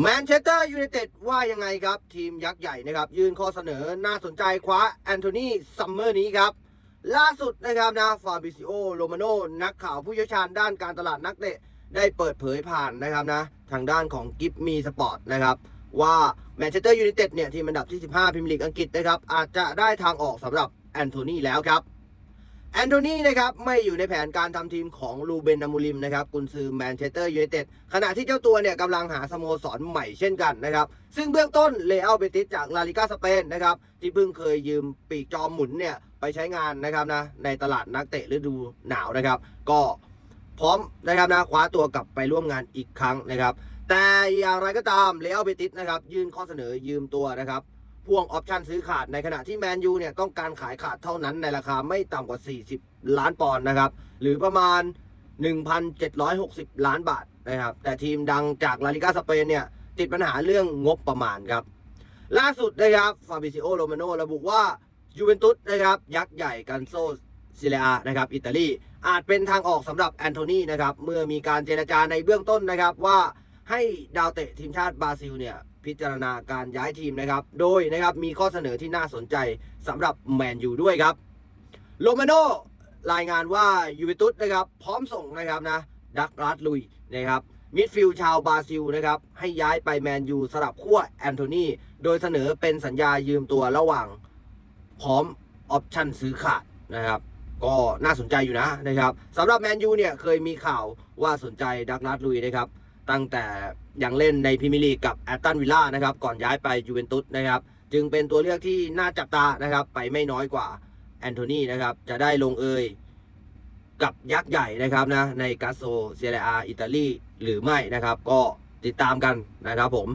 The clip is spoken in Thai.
แมนเชสเตอร์ยูไนเต็ดว่ายังไงครับ ทีมยักษ์ใหญ่นะครับ ยื่นข้อเสนอน่าสนใจคว้าแอนโทนีซัมเมอร์นี้ครับ ล่าสุดนะครับนะฟาบิซิโอโรมาโนนักข่าวผู้เชี่ยวชาญด้านการตลาดนักเตะได้เปิดเผยผ่านนะครับนะ ทางด้านของกิฟมีสปอร์ตนะครับว่าแมนเชสเตอร์ยูไนเต็ดเนี่ย ทีมอันดับที่ 15พรีเมียร์ลีกอังกฤษนะครับ อาจจะได้ทางออกสำหรับแอนโทนีแล้วครับ แอนโทนีนะครับไม่อยู่ในแผนการทำทีมของลูเบนอามูริมนะครับกุนซือแมนเชสเตอร์ยูไนเต็ดขณะที่เจ้าตัวเนี่ยกำลังหาสโมสรใหม่เช่นกันนะครับซึ่งเบื้องต้นเลอัลเบติสจากลาลิกาสเปนนะครับที่เพิ่งเคยยืมปีกจอมหมุนเนี่ยไปใช้งานนะครับนะในตลาดนักเตะฤดูหนาวนะครับก็พร้อมนะครับนะคว้าตัวกลับไปร่วมงานอีกครั้งนะครับแต่อย่างไรก็ตามเลอัลเบติสนะครับยื่นข้อเสนอยืมตัวนะครับ พ่วงออปชันซื้อขาดในขณะที่แมนยูเนี่ยต้องการขายขาดเท่านั้นในราคาไม่ต่ำกว่า 40 ล้านปอนด์นะครับ หรือประมาณ 1,760 ล้านบาทนะครับ แต่ทีมดังจากลาลิกาสเปนเนี่ย ติดปัญหาเรื่องงบประมาณครับ ล่าสุดนะครับฟาบิซิโอโรมาโนระบุว่ายูเวนตุสนะครับยักษ์ใหญ่กันโซซิเลอานะครับอิตาลีอาจเป็นทางออกสำหรับแอนโทนีนะครับเมื่อมีการเจรจาในเบื้องต้นนะครับว่า ให้ดาวเตะทีมชาติบราซิลเนี่ยพิจารณาการย้ายทีมนะครับ โดยนะครับมีข้อเสนอที่น่าสนใจสำหรับแมนยูด้วยครับโรมาโนรายงานว่ายูเวนตุสนะครับ พร้อมส่งนะครับนะดักรัสลุยนะครับมิดฟิลด์ชาวบราซิลนะครับให้ย้ายไปแมนยูสลับขั้วแอนโทนีโดยเสนอเป็นสัญญายืมตัวระหว่างพร้อมออปชั่นซื้อขาดนะครับ ก็น่าสนใจอยู่นะนะครับสำหรับแมนยูเนี่ยเคยมีข่าวว่าสนใจดักรัสลุยนะครับ ตั้งแต่ยังเล่นในพรีเมียร์ลีกกับแอตตันวิลล่านะครับ ก่อนย้ายไปยูเวนตุสนะครับ จึงเป็นตัวเลือกที่น่าจับตานะครับ ไปไม่น้อยกว่าแอนโทนีนะครับ จะได้ลงเอยกับยักษ์ใหญ่นะครับนะ ในกาโซเซียเรอาอิตาลีหรือไม่นะครับ ก็ติดตามกันนะครับผม